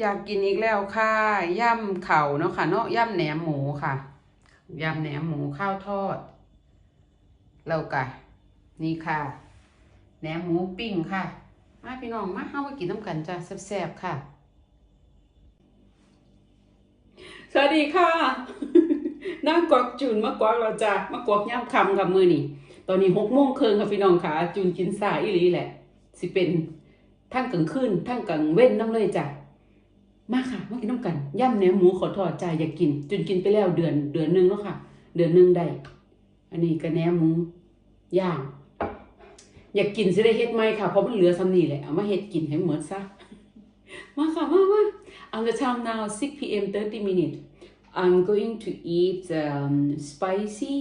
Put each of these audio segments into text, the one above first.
อยากกินอีกแล้วค่ะย่ำเข่าเนาะค่ะเนาะย่ำแหนมหมูค่ะย่ำแหนมหมูข้าวทอดแล้วกะนี่ค่ะแหนมหมูปิ้งค่ะ มาพี่น้องมาเฮามากินน้ำกันจ้ะแซ่บๆค่ะ สวัสดีค่ะนั่งกวักจูนมากวักเราจ้ะมากวักย่ำคำกับมือนี่ตอนนี้หกโมงครึ่งค่ะพี่น้องค่ะจูนกินสายอีหลีแหละ สิเป็นทั้งกลางคืนทั้งกลางเว้นน้ำเลยจ้ะ มาค่ะมากินน้ำกันย่ำเนื้อหมูขอทอดใจอยากกิน จนกินไปแล้วเดือนเดือนนึงแล้วค่ะ เดือนนึงได้ อันนี้ก็แหนมหมูย่าง อยากกินสิได้เฮ็ดไหมค่ะเพราะมันเหลือซ้ำนี่แหละเอามาเฮ็ดกินให้หมดซะมาค่ะมามา On the time now 6 p.m. 30 minutes I'm going to eat um, spicy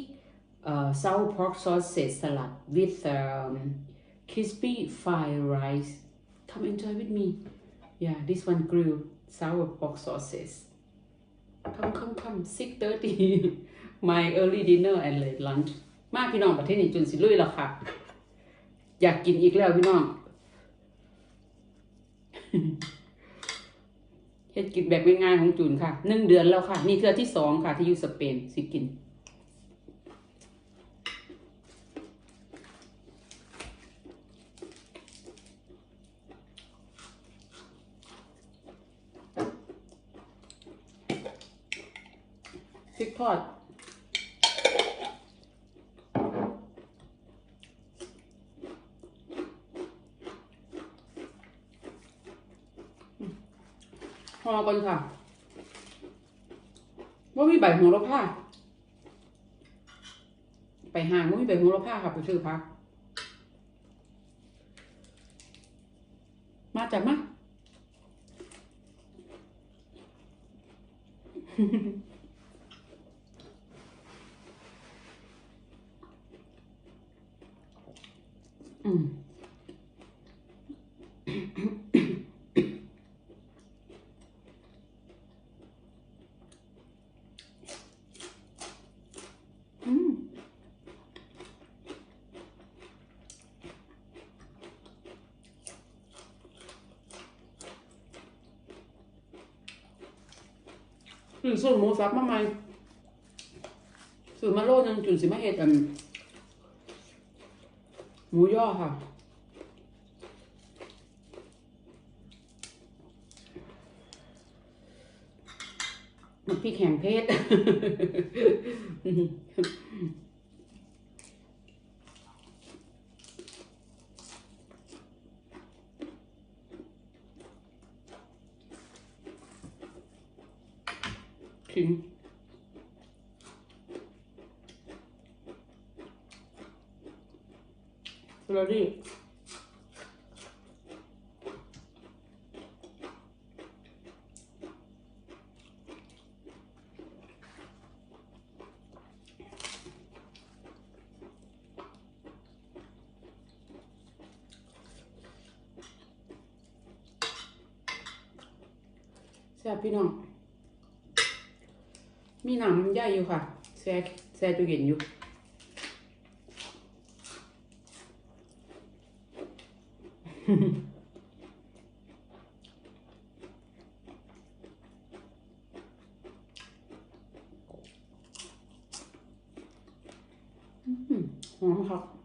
uh, sour pork sausage salad with um, crispy fried rice come enjoy with me yeah this one grilled sour pork sauces. come come come 6.30 my early dinner and late lunch มาพี่น้องประเทศนี้จนสิลุยแล้วค่ะ อยากกินอีกแล้วพี่น้องเฮ็ดกินแบบง่ายๆของจุนค่ะหนึ่งเดือนแล้วค่ะ นี่เทือที่สองค่ะ ที่อยู่สเปนสิกิน พริก ทอด พอก่อนค่ะว่ามีใบโหระพาไปหางว่ามีใบโหระพาค่ะ ไปซื้อพัก มาจับมาอื อืมอืมสูตรหมูสับมาใหม่สูตรมาโลนึงจุนสิมาเฮ็ดอัน หมูย่อค่ะพริกแห้งเพชรขิงสลัดดี้แซ่บพี่น้อง มีน้ำย่อยอยู่ค่ะแช่แช่ตู้เย็นอยู่อื้อหือหอมครับ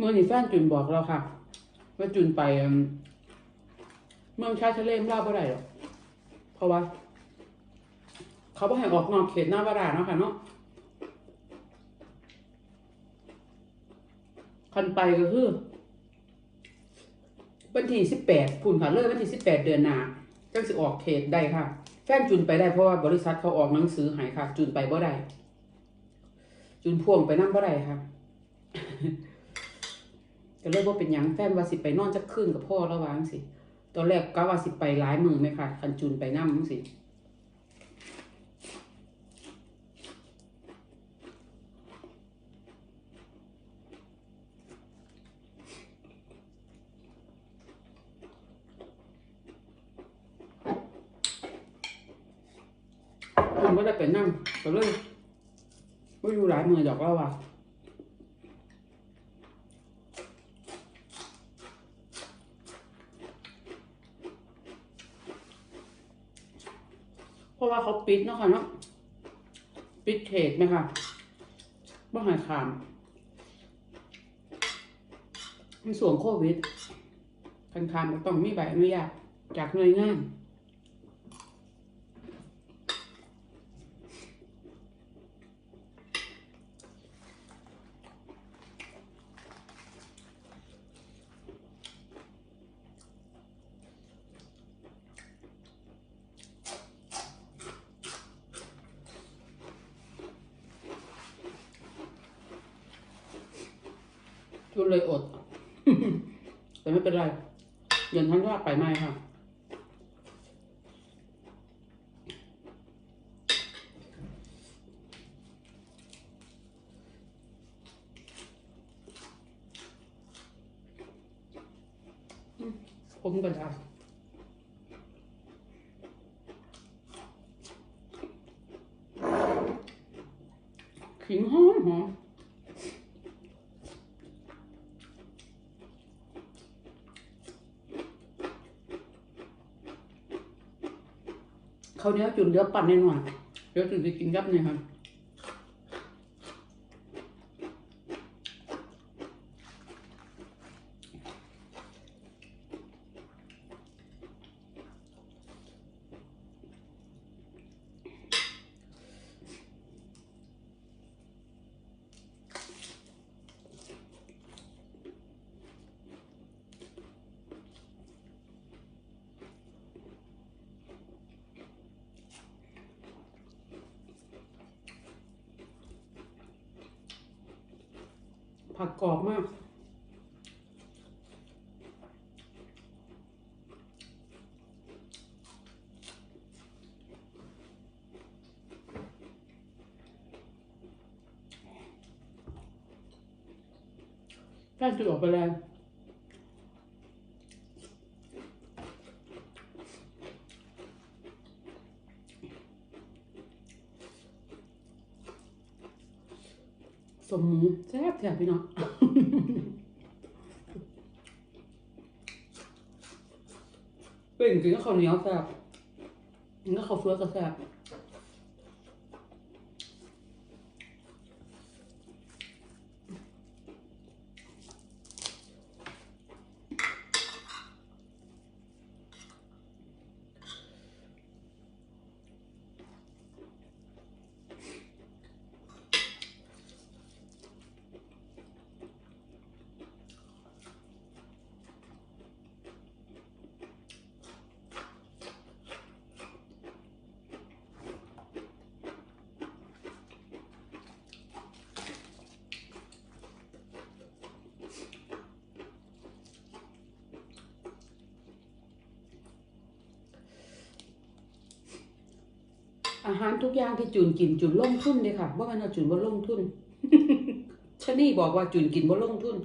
เมื่อนี่แฟนจุนบอกเราค่ะ ว่าจุนไปเมืองชายทะเลมเล่าบ่ได้หรอกเพราะว่า เขาบ่ให้ออกนอกเขตหน้าบาดาเนาะค่ะเนาะคันไปก็คือวันที่สิบแปดพุ่นค่ะเลิกวันที่สิบแปดเดือนหนาจังสิออกเขตได้ค่ะ แฟนจุนไปได้เพราะว่าบริษัทเขาออกหนังสือใหายค่ะ จุนไปบ่ได้จุนพ่วงไปนั่งบ่ได้ค่ะ ก็เลยว่าเป็นหยังแฟนว่าสิไปนอนจักคืนกับพ่อระวังสิตอนแรกก็ว่าสิไปหลายมือไหมค่ะคันจุนไปนั่งสิมันก็ได้ไปนั่งก็เลยไม่อยู่หลายมือดอกแล้วว่ะ เพราเขาปิดเนาะค่ะเนาะปิดเขตไหมคะบ้าหายขามในส่วนโควิดคันคามก็ต้องมีใบอนุญาตจากหน่วยงาน ชุดเลยอด แต่ไม่เป็นไรเย็นท่านว่าไปไม่ค่ะ อื มผมก็ได้ขิงหอมหอมเขาเหนี้ยวจุนเดี๋ยวปั่นแน่นอนเดี๋ยวจุนจะกินกับเนี่ยครับ ผักกรอบมากแป้งจะออกไปแล้วสมหมู แซ่บพี่น้องเป็นจริงก็ข้าวเหนียวแซ่บนี่ก็ข้าวเฟือก็แซ่บ อาหารทุกอย่างที่จุนกินจุนลงทุนเลยค่ะว่ามันเอาจุนว่าลงทุนชะนี่บอกว่าจุนกินว่าลงทุน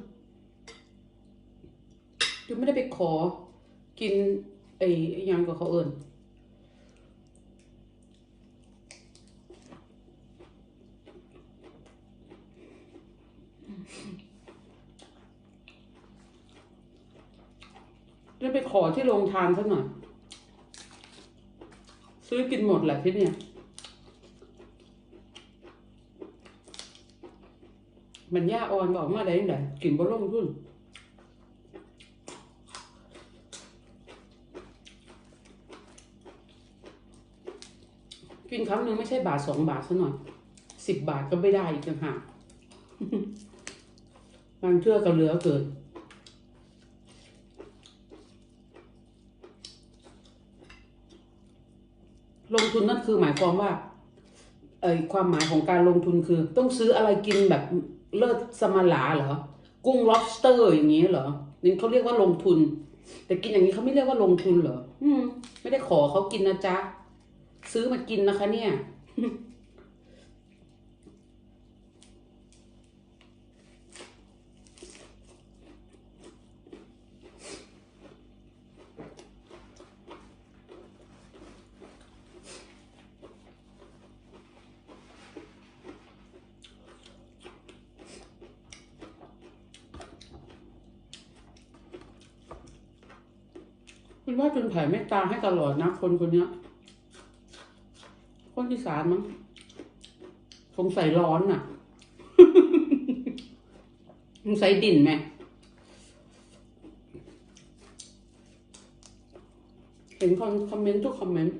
จุนไม่ได้ไปขอ กินไอ้ไอ้หยังกับเขาเอิญจะไปขอที่โรงทานสักหน่อย ซื้อกินหมดแหละที่เนี่ย มันยาอ่อนบอกมาได้ยังไงกินบอลลงทุนกินครั้งหนึ่งไม่ใช่บาทสองบาทซะหน่อยสิบบาทก็ไม่ได้อีกต่างหากมันเชื่อก็เหลือเกินลงทุนนั่นคือหมายความว่าเออความหมายของการลงทุนคือ ต้องซื้ออะไรกินแบบ เลิศสมาลาเหรอ กุ้ง lobster อย่างนี้เหรอนี่เขาเรียกว่าลงทุน แต่กินอย่างนี้เขาไม่เรียกว่าลงทุนเหรอ อืม ไม่ได้ขอเขากินนะจ๊ะ ซื้อมากินนะคะเนี่ย ว่าจนแผ่เมตตาให้ตลอดนะ คนคนนี้คนที่สารมั้งคงใส่ร้อนน่ะคงใส่ดินไหมเห็นคนคอมเมนต์ทุกคอมเมนต์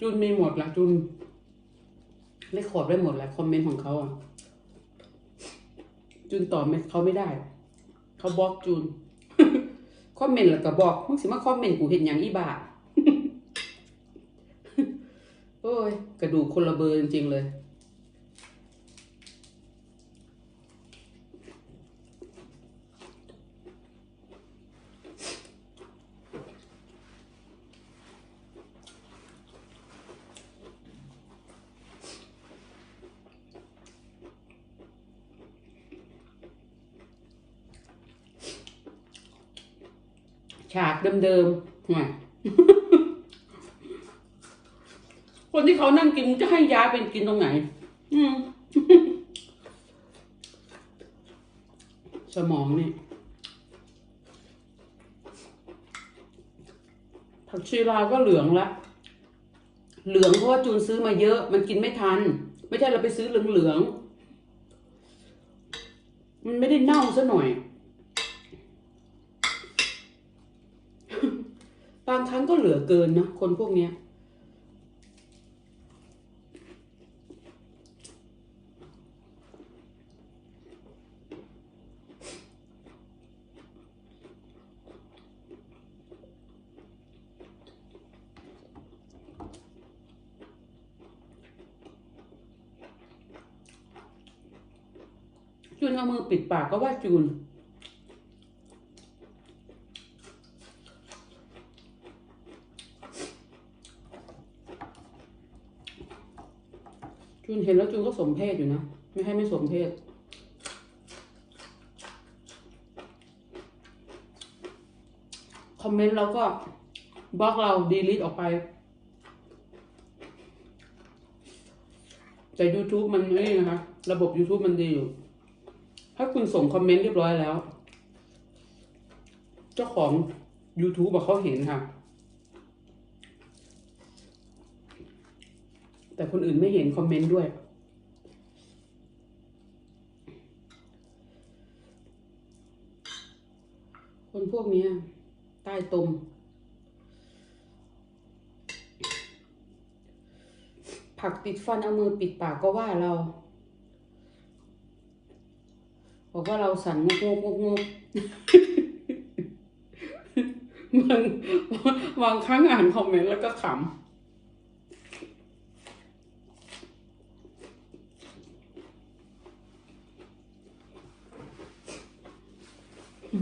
จุนมีหมดละจุนได้ขอดได้หมดแหละคอมเมนต์ของเขาอะ จุนตอบเขาไม่ได้ เขาบล็อกจุน คอมเมนต์แล้วก็บอกมึงสิมาคอมเมนต์กูเห็นอย่างอีบาโอ้ย กระดูกคนละเบอร์จริงๆเลย ฉากเดิมๆนะคนที่เขานั่งกินจะให้ยาเป็นกินตรงไหนสมองนี่ผักชีลาวก็เหลืองละ เหลืองเพราะว่าจูนซื้อมาเยอะ มันกินไม่ทัน ไม่ใช่เราไปซื้อเหลืองๆมันไม่ได้เน่าซะหน่อย บางครั้งก็เหลือเกินนะคนพวกเนี้ยจูนเอามือปิดปากก็ว่าจูน จุนเห็นแล้วจูนก็สมเพศอยู่นะ ไม่ให้ไม่สมเพศคอมเมนต์เราก็บล็อกเราดีลิทออกไป แต่ YouTube มันนี่นะคะ ระบบ YouTube มันดีอยู่ ถ้าคุณส่งคอมเมนต์เรียบร้อยแล้ว เจ้าของ YouTube บอกเขาเห็นค่ะ แต่คนอื่นไม่เห็นคอมเมนต์ด้วย คนพวกนี้ใต้ตม ผักติดฟันเอามือปิดปากก็ว่าเราบอกว่าเราสั่นงกงกงกบางบางครั้งอ่านคอมเมนต์แล้วก็ขำ จุ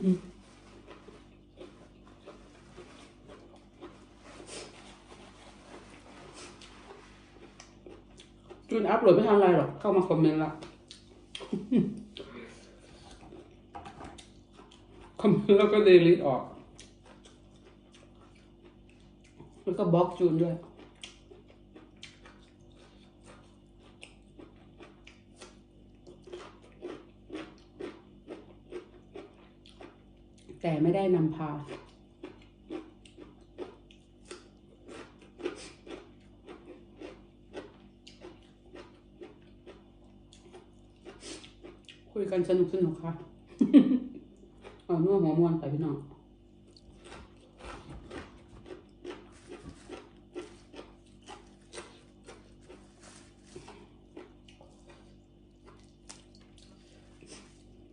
นอัพโหลดไม่ทันไรหรอก เข้ามาคอมเมนต์ละ คอมเมนต์แล้วก็เดลิทออก แล้วก็บล็อกจูนด้วย แต่ไม่ได้นำพา คุยกันสนุกสนุกค่ะเอานัวหัวมวนไปพี่น้อง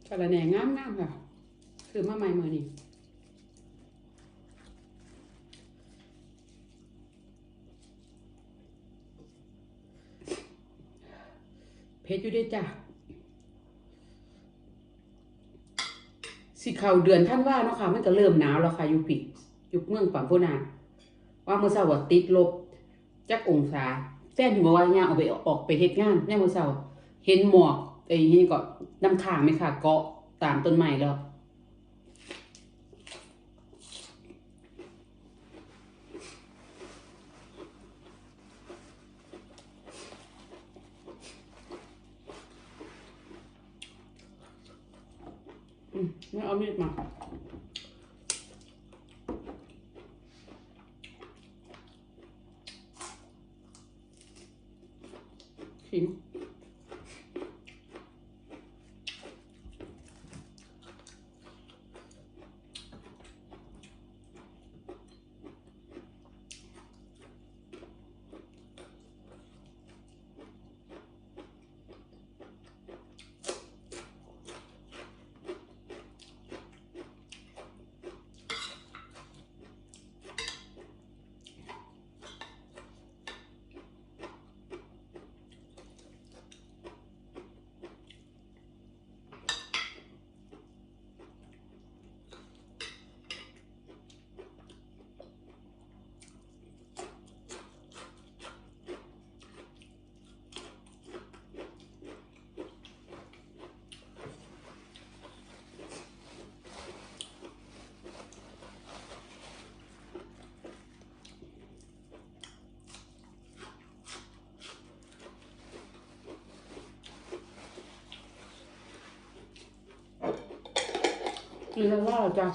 สารแหน่งามๆค่ะ ซื้อมาใหม่เมื่อนี่เพชรอยู่ได้จ้ะสิเข่าเดือนท่านว่าเนาะค่ะ มันก็เริ่มหนาวแล้วค่ะอยู่ปีอยู่เมืองปังโพนาว่าเมื่อสาวติดลบจักองศาแฟนอยู่บอกว่าย่าออกไปออกไปเฮ็ดงานแน่ยเมื่อเช้าเห็นหมอกไอ้เห็นก็น้ำคางไหมค่ะ เกาะตามต้นไม้แล้ว เอามีดมาขิง กินแล้วล่าจ้ะ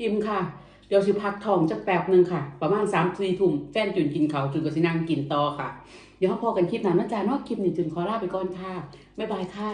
อิ่มค่ะ เดี๋ยวสิพักทองจักแป๊บหนึ่งค่ะ ประมาณสามสี่ทุ่มแฟนจุนกินเขาจุนก็สินั่งกินต่อค่ะ เดี๋ยวพอกันคลิปหน้านะจ๊ะนอกคลิปนี้จุนขอลาไปก่อนค่ะ บ๊ายบายค่ะ